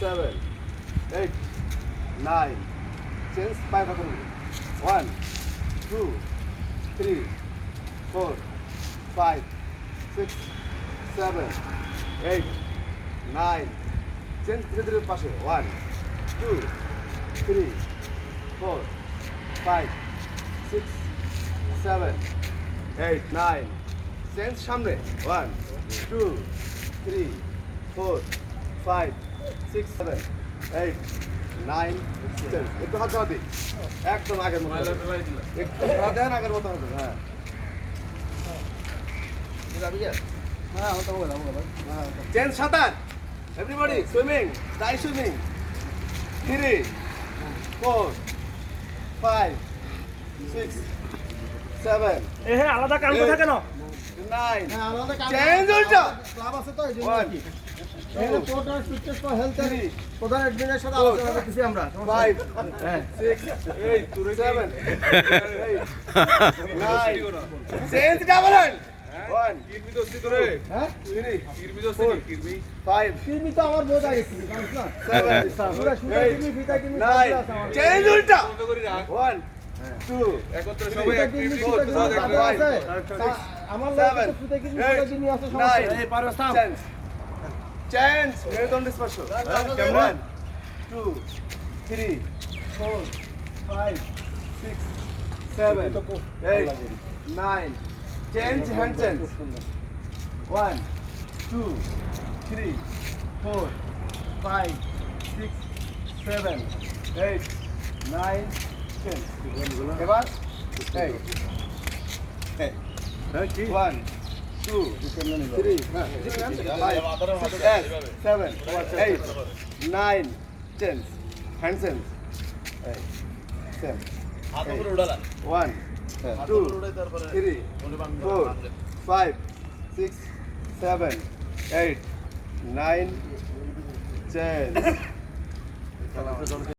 Seven eight nine change কথা বলি one two three four five six seven eight nine change ধীরে ধীরে পাশে. One two three four five six seven eight nine change সামনে. One two three four five six seven eight nine একটু হাত দিই একদম আগের মতো। একটু দেন আগের মতো হবে। হ্যাঁ। হ্যাঁ চেঞ্জ সাঁতার। Everybody swimming try swimming three four five six seven এ হ্যাঁ আলাদা কান কথা কেন? নাইন হ্যাঁ, চেঞ্জ উল্টো। ক্লাব আছে তো, এই জন্য ওয়ান আর কি। এখানে total fitness এর প্রধান admin-এর সাথে আলোচনা করতেছি আমরা। ফাইভ হ্যাঁ। Six eight seven eight change double one হ্যাঁ? থ্রি ফাইভ কিডনি তো আমার বোঝা গেছে, জানিস না? সেভেন সুরা, সুরা এইট ফিতা আছে আমার। চেঞ্জ উল্টা ওয়ান টু ফিতা কিডনি, ফিতা কিডনি, সবগুলো আছে। আমার লাগে তো ফিতা কিডনি, ফিতা কিডনি আছে, সমস্যা nine, নেই। চেঞ্জ চেঞ্জ মেরুদণ্ড স্পর্শ one two three four five six seven eight nine change hand change one two three four five six seven eight nine ten এবার two, three, five, six, seven, eight, nine, ten. Hands. Ten. One, two, three, four, five, six, seven, eight, nine, ten.